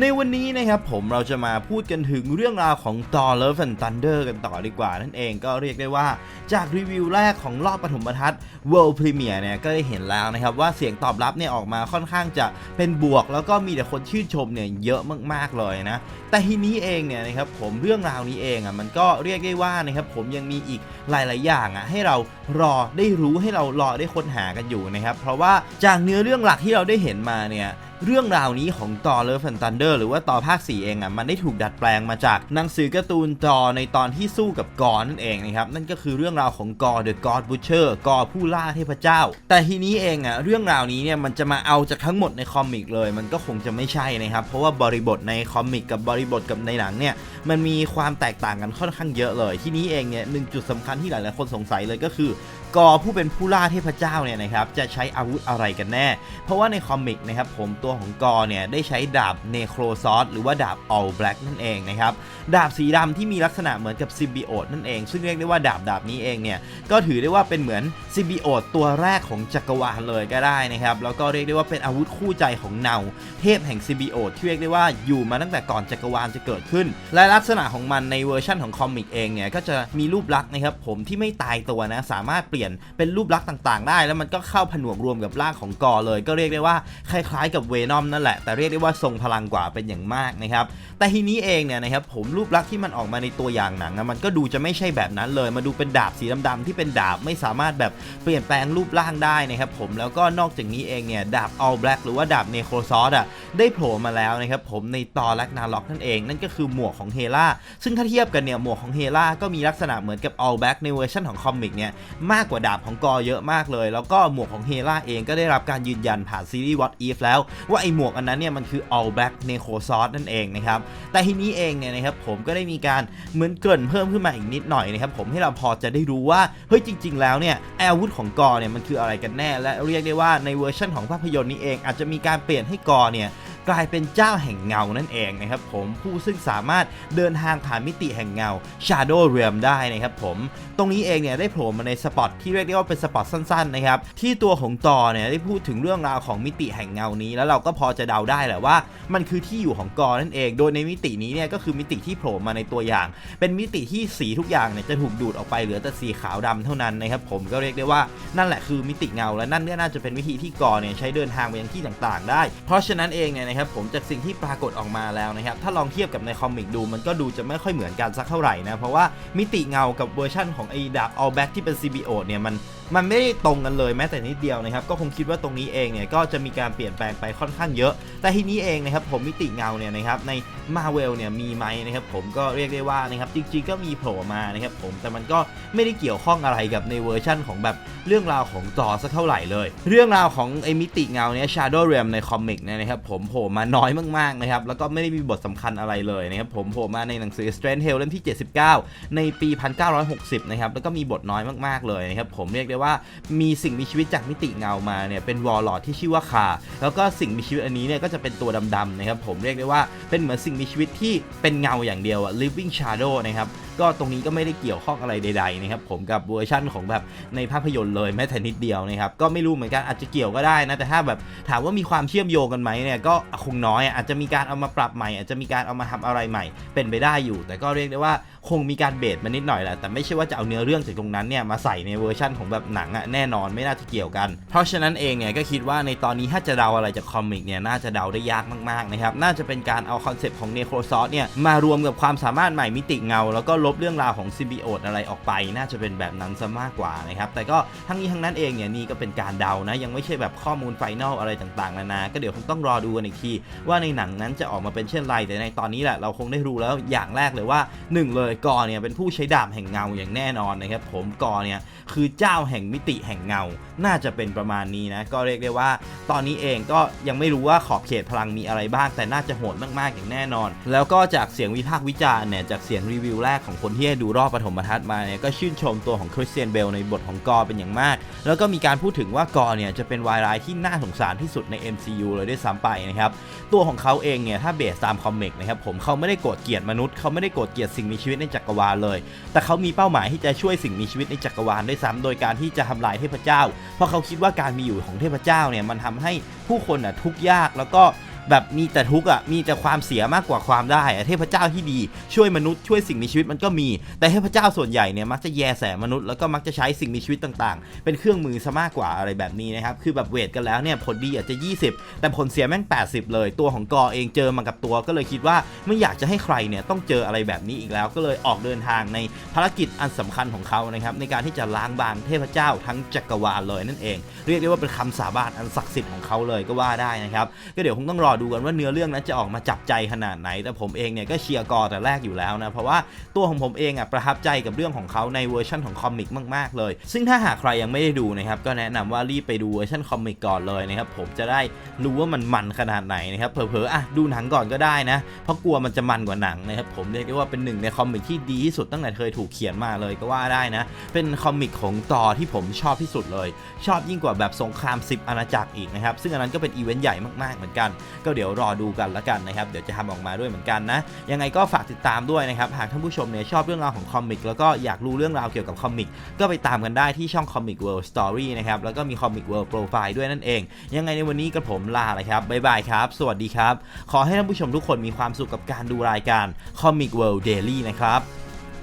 ในวันนี้นะครับผมเราจะมาพูดกันถึงเรื่องราวของ Thor Love and Thunder กันต่อดีกว่านั่นเองก็เรียกได้ว่าจากรีวิวแรกของรอบปฐมทัศน์ World Premiere เนี่ยก็ได้เห็นแล้วนะครับว่าเสียงตอบรับเนี่ยออกมาค่อนข้างจะเป็นบวก แล้วก็มีแต่คนชื่นชมเนี่ยเยอะมากๆเลยนะ แต่ทีนี้เองเนี่ยนะครับผมเรื่องราวนี้เองอะมันก็เรียกได้ว่านะครับผมยังมีอีกหลาย ๆ อย่างอะให้เรารอได้รู้ให้เรารอได้ค้นหากันอยู่นะครับเพราะว่าจากเนื้อเรื่องหลักที่เราได้เห็นมาเนี่ยเรื่องราวนี้ของตอ Love and Thunder หรือว่าตอภาค 4 เองอะมันได้ถูกดัดแปลงมาจากหนังสือการ์ตูนจอในตอนที่สู้กับกอนั่นเองนะครับ นั่นก็คือเรื่องราวของกอ The God Butcher กอผู้ล่าเทพเจ้า แต่ทีนี้เองอะเรื่องราวนี้เนี่ยมันจะมาเอาจากทั้งหมดในคอมิกเลย มันก็คงจะไม่ใช่นะครับ เพราะว่าบริบทในคอมิกกับบริบทกับในหนังเนี่ยมันมีความแตกต่างกันค่อนข้างเยอะเลย ที่นี้เองเนี่ยหนึ่งจุดสำคัญที่หลายๆคนสงสัยเลยก็คือ กอผู้เป็นผู้ล่าเทพเจ้าเนี่ยนะครับจะใช้อาวุธอะไรกันแน่ เพราะว่าในคอมิกนะครับผมตัวของกอเนี่ยได้ใช้ดาบเนโครซอสหรือว่าดาบ All Black นั่นเองนะครับดาบสีดำที่มีลักษณะเหมือนกับซิมบิโอตนั่นเอง ซึ่งเรียกได้ว่าดาบดาบนี้เองเนี่ยก็ถือได้ว่าเป็นเหมือนซิมบิโอตตัวแรกของจักรวาลเลยก็ได้นะครับแล้วก็เรียกได้ว่าเป็นอาวุธคู่ใจของเนาเทพแห่งซิมบิโอตที่เรียกได้ว่าอยู่มาตั้งแต่ก่อนจักรวาลจะเกิดขึ้น และลักษณะของมันในเวอร์ชั่นของคอมิกเองเนี่ยก็จะมีรูปลักษณ์นะครับผมที่ไม่ตายตัวนะสามารถเปลี่ยนเป็นรูปลักษณ์ต่างๆ ได้ แล้วมันก็เข้าผนวกรวมกับร่างของกอเลย ก็เรียกได้ว่าคล้ายๆ กับเวนอมนั่นแหละ แต่เรียกได้ว่าทรงพลังกว่าเป็นอย่างมากนะครับแต่ทีนี้เองเนี่ยนะครับผมรูปลักษณ์ที่มันออกมาในตัวอย่างหนังมันก็ดูจะไม่ใช่แบบนั้นเลยมาดูเป็นดาบสีดำๆที่เป็นดาบไม่สามารถแบบเปลี่ยนแปลงรูปร่างได้นะครับผมแล้วก็นอกจากนี้เองเนี่ยดาบ All Black หรือว่าดาบเนโครซอสอะได้โผล่มาแล้วนะครับผมในตอแลกนาล็อกนั่นเองนั่นก็คือหมวกของเฮล่าซึ่งถ้าเทียบกันเนี่ยหมวกของเฮล่าก็มีลักษณะเหมือนกับ All Black ในเวอร์ชันของคอมิกเนี่ยมากกว่าดาบของกอเยอะมากเลย แล้วก็หมวกของเฮล่าเองก็ได้รับการยืนยันผ่านซีรีส์ What If แล้ว ว่าไอหมวกอันนั้นเนี่ยมันคือ All Black เนโครซอสนั่นเองนะครับ แต่ทีนี้เองเนี่ยนะครับผมก็ได้มีการเหมือนเกริ่นเพิ่มขึ้นมาอีกนิดหน่อยนะครับผมให้เราพอจะได้รู้ว่าเฮ้ยจริง ๆ แล้วเนี่ยอาวุธของกอเนี่ยมันคืออะไรกันแน่ และเรียกได้ว่าในเวอร์ชันของภาพยนตร์นี้เองอาจจะมีการเปลี่ยนให้กอเนี่ย กลายเป็นเจ้าแห่งเงานั่นเองนะครับผมผู้ซึ่งสามารถเดินทางผ่านมิติแห่งเงา Shadow Realm ได้นะครับผม ตรงนี้เองเนี่ยได้โผล่มาในสปอตที่เรียกได้ว่าเป็นสปอตสั้นๆนะครับที่ตัวของตอเนี่ยได้พูดถึงเรื่องราวของมิติแห่งเงานี้ แล้วเราก็พอจะเดาได้แหละว่า มันคือที่อยู่ของกอนั่นเอง โดยในมิตินี้เนี่ยก็คือมิติที่โผล่มาในตัวอย่าง เป็นมิติที่สีทุกอย่างเนี่ยจะถูกดูดออกไปเหลือแต่สีขาวดำเท่านั้นนะครับผมก็เรียกได้ว่านั่นแหละคือมิติเงาและนั่นก็น่าจะเป็นวิธีที่กอเนี่ยใช้เดินทางไปยังที่ต่างๆ ได้ เพราะฉะนั้นเองเนี่ยนะครับผมจากสิ่งที่ปรากฏออกมาแล้วนะครับถ้าลองเทียบกับในคอมิกดู มันก็ดูจะไม่ค่อยเหมือนกันสักเท่าไหร่นะเพราะว่ามิติเงากับเวอร์ชั่นของไอ้ดาบออลแบ็กที่เป็น CBO เนี่ยมันมันไม่ได้ตรงกันเลยแม้แต่นิดเดียวนะครับ ก็คงคิดว่าตรงนี้เองเนี่ยก็จะมีการเปลี่ยนแปลงไปค่อนข้างเยอะ แต่ทีนี้เองนะครับผมมิติเงาเนี่ยนะครับในมาเวลเนี่ยมีไหมนะครับผมก็เรียกได้ว่านะครับจริงๆก็มีโผล่มานะครับผมแต่มันก็ไม่ได้เกี่ยวข้องอะไรกับในเวอร์ชั่นของแบบเรื่องราวของจอสักเท่าไหร่เลย เรื่องราวของไอ้มิติเงาเนี่ย Shadow Realm ในคอมิกเนี่ยนะครับผมโผล่มาน้อยมากๆนะครับแล้วก็ไม่ได้มีบทสำคัญอะไรเลยนะครับผมโผล่มาในหนังสือ Strange Tale เล่มที่ 79 ในปี 1960 นะครับแล้วก็มีบทน้อยมากๆเลยนะครับผมเรียกได้ว่ามีสิ่งมีชีวิตจากมิติเงามาเนี่ยเป็นวอลลอดที่ชื่อว่าคาแล้วก็สิ่งมีชีวิตอันนี้เนี่ยก็จะเป็นตัวดำๆนะครับผมเรียกได้ว่าเป็นเหมือนสิ่งมีชีวิตที่เป็นเงาอย่างเดียวอะ living shadow นะครับก็ตรงนี้ก็ไม่ได้เกี่ยวข้องอะไรใดๆนะครับผมกับเวอร์ชั่นของแบบในภาพยนตร์เลยแม้แต่นิดเดียวนะครับก็ไม่รู้เหมือนกันอาจจะเกี่ยวก็ได้นะแต่ถ้าแบบถามว่ามีความเชื่อมโยงกันไหมเนี่ยก็คงน้อยอาจจะมีการเอามาปรับใหม่ อาจจะมีการเอามาทำอะไรใหม่ เป็นไปได้อยู่ แต่ก็เรียกได้ว่าคงมีการเบสมานิดหน่อยแหละแต่ไม่ใช่ว่าจะเอาเนื้อเรื่องจากตรงนั้นเนี่ยมาใส่ในเวอร์ชั่นของแบบหนังอะแน่นอนไม่น่าจะเกี่ยวกัน เพราะฉะนั้นเองเนี่ยก็คิดว่าในตอนนี้ถ้าจะเดาอะไรจากคอมิกเนี่ยน่าจะเดาได้ยากมากๆนะครับน่าจะเป็นการเอาคอนเซปต์ของเนโครซอสเนี่ยมารวมกับความสามารถใหม่มิติเงา แล้วก็ลบเรื่องราวของซิมบิโอตอะไรออกไป น่าจะเป็นแบบนั้นซะมากกว่านะครับแต่ก็ทั้งนี้ทั้งนั้นเองเนี่ยนี่ก็เป็นการเดานะยังไม่ใช่แบบข้อมูลไฟแนลอะไรต่างๆนานาก็เดี๋ยวคงต้องรอดูกันอีกทีว่าในหนังนั้นจะออกมาเป็นเช่นไรแต่ในตอนนี้แหละเราคงได้รู้แล้วอย่างแรกเลยว่าหนึ่งเลยกอเนี่ยเป็นผู้ใช้ดาบแห่งเงาอย่างแน่นอนนะครับผมกอเนี่ยคือเจ้าแห่งมิติแห่งเงา น่าจะเป็นประมาณนี้นะ ก็เรียกได้ว่า ตอนนี้เองก็ยังไม่รู้ว่าขอบเขตพลังมีอะไรบ้าง แต่น่าจะโหดมากๆอย่างแน่นอน แล้วก็จากเสียงวิพากษ์วิจารณ์เนี่ย จากเสียงรีวิวแรกของคนที่ดูรอบปฐมทัศน์มาเนี่ย ก็ชื่นชมตัวของคริสเตียนเบลในบทของกอเป็นอย่างมาก แล้วก็มีการพูดถึงว่ากอเนี่ยจะเป็นวายร้ายที่น่าสงสารที่สุดใน MCU เลยด้วยซ้ำไปนะครับ ตัวของเขาเองเนี่ยถ้าเบสตามคอมิกนะครับผมเขาไม่ได้โกรธเกลียดมนุษย์เขาไม่ได้โกรธเกลียดสิ่งมีชีวิตในจักรวาลเลย แต่เขามีเป้าหมายที่จะช่วยสิ่งมีชีวิตในจักรวาลด้วยซ้ำโดยการที่ที่จะทำลายเทพเจ้า เพราะเขาคิดว่าการมีอยู่ของเทพเจ้าเนี่ยมันทำให้ผู้คนอะทุกข์ยากแล้วก็ แบบมีแต่ทุกข์อะมีแต่ความเสียมากกว่าความได้เทพเจ้าที่ดี ช่วยมนุษย์ช่วยสิ่งมีชีวิตมันก็มี แต่เทพเจ้าส่วนใหญ่เนี่ยมักจะแยแสมนุษย์แล้วก็มักจะใช้สิ่งมีชีวิตต่างๆ เป็นเครื่องมือซะมากกว่าอะไรแบบนี้นะครับคือแบบเวทกันแล้วเนี่ยผลดีอาจจะ 20 แต่ผลเสียแม่ง 80 เลยตัวของกอเองเจอมากับตัวก็เลยคิดว่าไม่อยากจะให้ใครเนี่ยต้องเจออะไรแบบนี้อีกแล้ว ก็เลยออกเดินทางในภารกิจอันสำคัญของเขานะครับในการที่จะล้างบางเทพเจ้าทั้งจักรวาลเลยนั่นเอง เรียกได้ว่าเป็นคำสาบานอันศักดิ์สิทธิ์ของเขาเลยก็ว่าได้นะครับก็เดี๋ยวคงต้องรอดูกันว่าเนื้อเรื่องนั้นจะออกมาจับใจขนาดไหน แต่ผมเองเนี่ยก็เชียร์กอแต่แรกอยู่แล้วนะ เพราะว่าตัวของผมเองอะประทับใจกับเรื่องของเขาในเวอร์ชันของคอมิกมาก ๆ เลย ซึ่งถ้าหากใครยังไม่ได้ดูนะครับก็แนะนำว่ารีบไปดูเวอร์ชันคอมิกก่อนเลยนะครับผมจะได้รู้ว่ามันมันขนาดไหนนะครับเผลอๆอะดูหนังก่อนก็ได้นะเพราะกลัวมันจะมันกว่าหนังนะครับผมเรียกได้ว่าเป็นหนึ่งในคอมิกที่ดีที่สุดตั้งแต่เคยถูกเขียนมาเลยก็ว่าได้นะ เป็นคอมิกของตอที่ผมชอบที่สุดเลย ชอบยิ่งกว่าแบบสงคราม 10 อาณาจักรอีกนะครับซึ่งอันนั้นก็เป็นอีเวนต์ใหญ่มากๆเหมือนกันก็เดี๋ยวรอดูกันละกันนะครับ เดี๋ยวจะทำออกมาด้วยเหมือนกันนะ ยังไงก็ฝากติดตามด้วยนะครับ หากท่านผู้ชมเนี่ยชอบเรื่องราวของคอมิกแล้วก็อยากรู้เรื่องราวเกี่ยวกับคอมิกก็ไปตามกันได้ที่ช่อง Comic World Story นะครับ แล้วก็มี Comic World Profile ด้วยนั่นเอง ยังไงในวันนี้กระผมลาเลยครับบ๊ายบายครับ สวัสดีครับ ขอให้ท่านผู้ชมทุกคนมีความสุขกับการดูรายการ Comic World Daily นะครับ